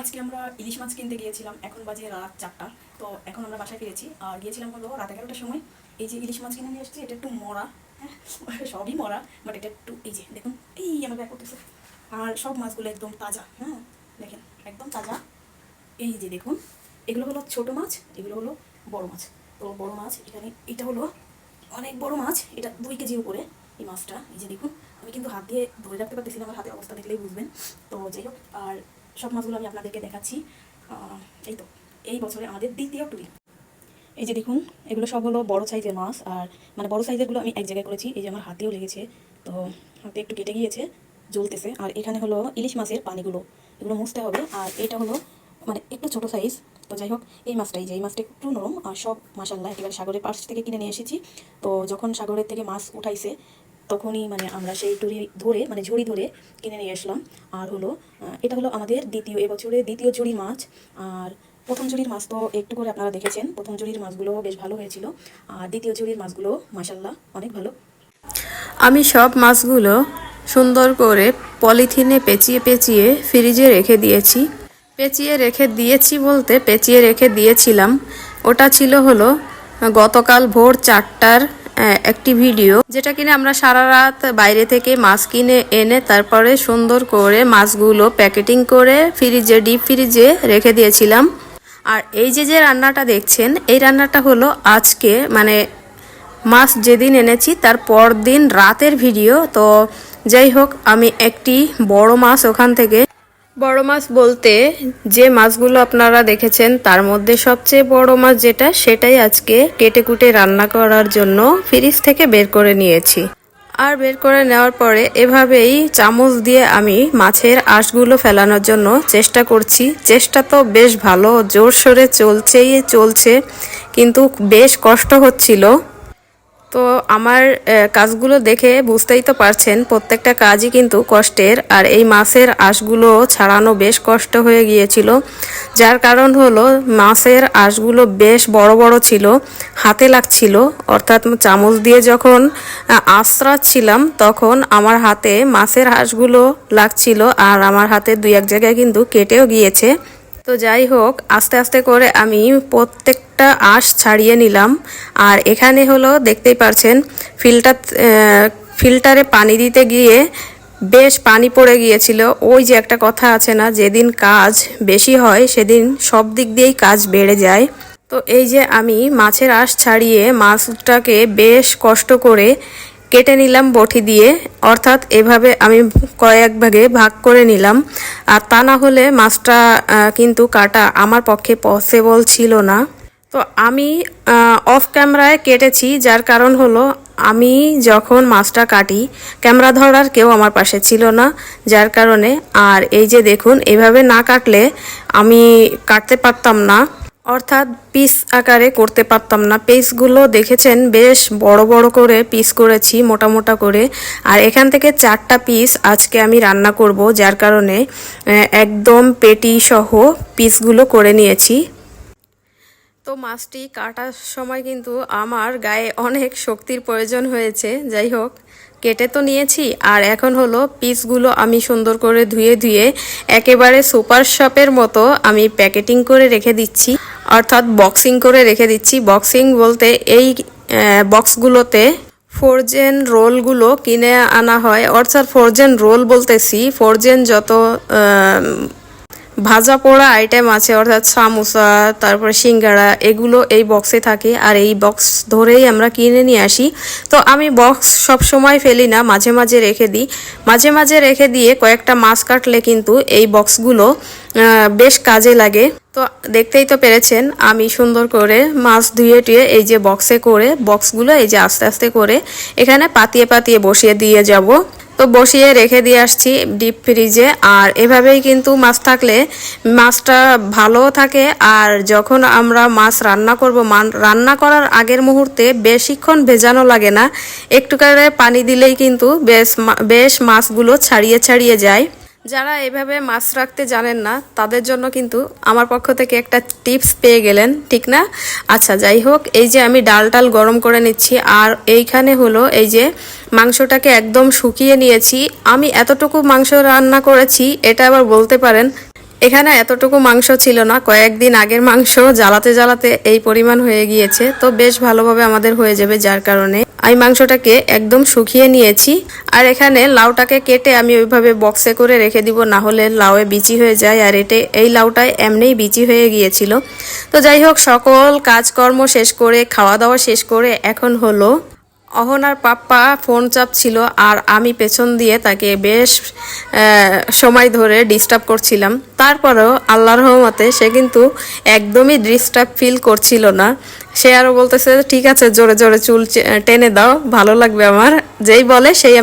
আজকে আমরা ইলিশ মাছ কিনতে গিয়েছিলাম, এখন বাজে রাত চারটা। তো এখন আমরা বাসায় ফিরেছি। আর গিয়েছিলাম হলো রাত এগারোটার সময় এই যে ইলিশ মাছ কিনে নিয়ে এসেছি, এটা একটু মরা হ্যাঁ? সবই মরা বাট এটা একটু এই যে, দেখুন, এই আমার করতেছে আর সব মাছগুলো একদম তাজা হ্যাঁ? দেখেন, একদম তাজা। এই যে দেখুন, এগুলো হলো ছোট মাছ, এগুলো হলো বড় মাছ। তো বড় মাছ, এখানে এটা হলো অনেক বড় মাছ, এটা দুই কেজির উপরে এই মাছটা। এই যে দেখুন, আমি কিন্তু হাত দিয়ে ধরে রাখতে পারতেছি আমার হাতের অবস্থা দেখলেই বুঝবেন। তো যাই হোক, আর সব মাছগুলো আমি আপনাদেরকে দেখাচ্ছি। এই তো, এই বছরে আমাদের দ্বিতীয় টুরি। এই যে দেখুন, এগুলো সব হলো বড় সাইজের মাছ আর মানে বড় সাইজেরগুলো আমি এক জায়গায় করেছি, এই যে আমার হাতেও লেগেছে। তো হাতে একটু কেটে গিয়েছে, জ্বলতেছে। আর এখানে হলো ইলিশ মাছের পানিগুলো, এগুলো মুছতে হবে। আর এটা হলো মানে একটু ছোট সাইজ তো যাই হোক, এই মাছটাই যে, এই মাছটা একটু নরম। আর সব মাসাল্লাহ একেবারে সাগরের পাশ থেকে কিনে নিয়ে এসেছি। তো যখন সাগরের থেকে মাছ উঠাইছে তখনই মানে আমরা সেই টুরি ধরে মানে ঝুড়ি ধরে কিনে নিয়ে আসলাম। আর হলো এটা হলো আমাদের দ্বিতীয় এবছরে দ্বিতীয় ঝুড়ি মাছ। আর প্রথম ঝুড়ির মাছ তো একটু করে আপনারা দেখেছেন। প্রথম ঝুড়ির মাছগুলো বেশ ভালো হয়েছিল। আর দ্বিতীয় ঝুড়ির মাছগুলো মাসাল্লাহ অনেক ভালো। আমি সব মাছগুলো সুন্দর করে পলিথিনে পেঁচিয়ে পেঁচিয়ে ফ্রিজে রেখে দিয়েছি। পেঁচিয়ে রেখে দিয়েছি বলতে পেঁচিয়ে রেখে দিয়েছিলাম। ওটা ছিল হলো গতকাল ভোর চারটার একটি ভিডিও যেটা কিনে আমরা সারা রাত বাইরে থেকে মাছ কিনে এনে তারপরে সুন্দর করে মাছগুলো প্যাকেটিং করে ফ্রিজে, ডিপ ফ্রিজে রেখে দিয়েছিলাম। আর এই যে যে রান্নাটা দেখছেন, এই রান্নাটা হলো আজকে মানে মাছ যেদিন এনেছি তার পরদিন রাতের ভিডিও। তো যাই হোক, আমি একটি বড় মাছ ওখান থেকে বড় মাছ বলতে যে মাছগুলো আপনারা দেখেছেন, তার মধ্যে সবচেয়ে বড় মাছ যেটা, সেটাই আজকে কেটে কুটে রান্না করার জন্য ফ্রিজ থেকে বের করে নিয়েছি। আর বের করে নেওয়ার পরে এভাবেই চামচ দিয়ে আমি মাছের আঁশগুলো ফেলানোর জন্য চেষ্টা করছি। চেষ্টা তো বেশ ভালো জোর সোরে চলছেই চলছে, কিন্তু বেশ কষ্ট হচ্ছিল। তো আমার কাজগুলো দেখে বুঝতেই তো পারছেন প্রত্যেকটা কাজই কিন্তু কষ্টের। আর এই মাছের আঁশগুলো ছাড়ানো বেশ কষ্ট হয়ে গিয়েছিল। যার কারণ হলো মাছের আঁশগুলো বেশ বড় বড় ছিল হাতে লাগছিল। অর্থাৎ চামচ দিয়ে যখন আহ, আঁচড়াচ্ছিলাম তখন আমার হাতে মাছের আঁশগুলো লাগছিল আর আমার হাতে দুই এক জায়গায় কিন্তু কেটেও গিয়েছে। তো যাই হোক আস্তে আস্তে করে আমি প্রত্যেকটা আঁশ ছাড়িয়ে নিলাম। আর এখানে হলো দেখতেই পারছেন, ফিল্টার ফিল্টারে পানি দিতে গিয়ে বেশ পানি পড়ে গিয়েছিল। ওই যে একটা কথা আছে না, যেদিন কাজ বেশি হয় সেদিন সব দিক দিয়েই কাজ বেড়ে যায়। তো এই যে আমি মাছের আঁশ ছাড়িয়ে মাছটাকে বেশ কষ্ট করে কেটে নিলাম বটি দিয়ে, অর্থাৎ এভাবে আমি কয়েক ভাগে ভাগ করে নিলাম। আর তা না হলে মাছটা কিন্তু কাটা আমার পক্ষে পসিবল ছিল না। তো আমি অফ ক্যামেরায় কেটেছি, যার কারণ হলো আমি যখন মাছটা কাটি, ক্যামেরা ধরার কেউ আমার পাশে ছিল না, যার কারণে। আর এই যে দেখুন, এভাবে না কাটলে আমি কাটতে পারতাম না, অর্থাৎ পিস আকারে করতে পারতাম না। পিসগুলো দেখেছেন, বেশ বড় বড় করে পিস করেছি, মোটা মোটা করে। আর এখান থেকে চারটা পিস আজকে আমি রান্না করব, যার কারণে একদম পেটি সহ পিসগুলো করে নিয়েছি। তো মাছটি কাটার সময় কিন্তু আমার গায়ে অনেক শক্তির প্রয়োজন হয়েছে। যাই হোক, কেটে তো নিয়েছি। আর এখন হলো পিসগুলো আমি সুন্দর করে ধুয়ে ধুয়ে একেবারে সুপার শপের মতো আমি প্যাকেটিং করে রেখে দিচ্ছি। অর্থাৎ বক্সিং করে রেখে দিচ্ছি। বক্সিং বলতে এই বক্সগুলোতে ফোরজেন রোলগুলো কিনে আনা হয়। অর্থাৎ ফোরজেন রোল বলতেছি। ফোরজেন যত ভাজা পোড়া আইটেম আছে, অর্থাৎ সামোসা, তারপরে সিঙ্গারা, এগুলো এই বক্সে থাকে আর এই বক্স ধরেই আমরা কিনে নিয়ে আসি। তো আমি বক্স সব সময় ফেলি না, মাঝে মাঝে রেখে দিই। মাঝে মাঝে রেখে দিয়ে কয়েকটা মাছ কাটলে কিন্তু এই বক্সগুলো বেশ কাজে লাগে। তো দেখতেই তো পেরেছেন, আমি সুন্দর করে মাছ ধুয়ে টুয়ে এই যে বক্সে করে বক্সগুলো এই যে আস্তে আস্তে করে, এখানে পাতিয়ে পাতিয়ে বসিয়ে দিয়ে যাব। তো বসিয়ে রেখে দিয়ে আসছি ডিপ ফ্রিজে। আর এভাবেই কিন্তু মাছ থাকলে মাছটা ভালো থাকে। আর যখন আমরা মাছ রান্না করব রান্না করার আগের মুহূর্তে বেশিক্ষণ ভেজানো লাগে না। একটু করে পানি দিলেই কিন্তু বেশ বেশ মাছগুলো ছাড়িয়ে ছাড়িয়ে যায়। যারা এভাবে মাছ রাখতে জানেন না, তাদের জন্য কিন্তু আমার পক্ষ থেকে একটা টিপস পেয়ে গেলেন, ঠিক না? আচ্ছা যাই হোক, এই যে আমি ডাল টাল গরম করে নিচ্ছি, আর এইখানে হলো এই যে মাংসটাকে একদম শুকিয়ে নিয়েছি। আমি এতটুকু মাংস রান্না করেছি, এটা আবার বলতে পারেন এখানে এতটুকু মাংস ছিল না, কয়েকদিন আগের মাংস জ্বালাতে জ্বালাতে এই পরিমাণ হয়ে গিয়েছে, তো বেশ ভালোভাবে আমাদের হয়ে যাবে যার কারণে। আমি মাংসটাকে একদম শুকিয়ে নিয়েছি, আর এখানে লাউটাকে কেটে আমি ওইভাবে বক্সে করে রেখে দিব, না হলে লাউয়ে বিচি হয়ে যায়, আর এটে এই লাউটায় এমনিই বিচি হয়ে গিয়েছিল। তো যাই হোক, সকল কাজকর্ম শেষ করে, খাওয়া দাওয়া শেষ করে এখন হলো অহনার পাপ্পা ফোন চাপছিল আর আমি পেছন দিয়ে তাকে বেশ সময় ধরে ডিস্টার্ব করছিলাম। তারপরেও আল্লাহ রহমতে সে কিন্তু একদমই ডিস্টার্ব ফিল করছিল না। সে আরও বলতেছে, ঠিক আছে, জোরে জোরে চুল টেনে দাও, ভালো লাগবে আমার। যেই বলে, সেই আমি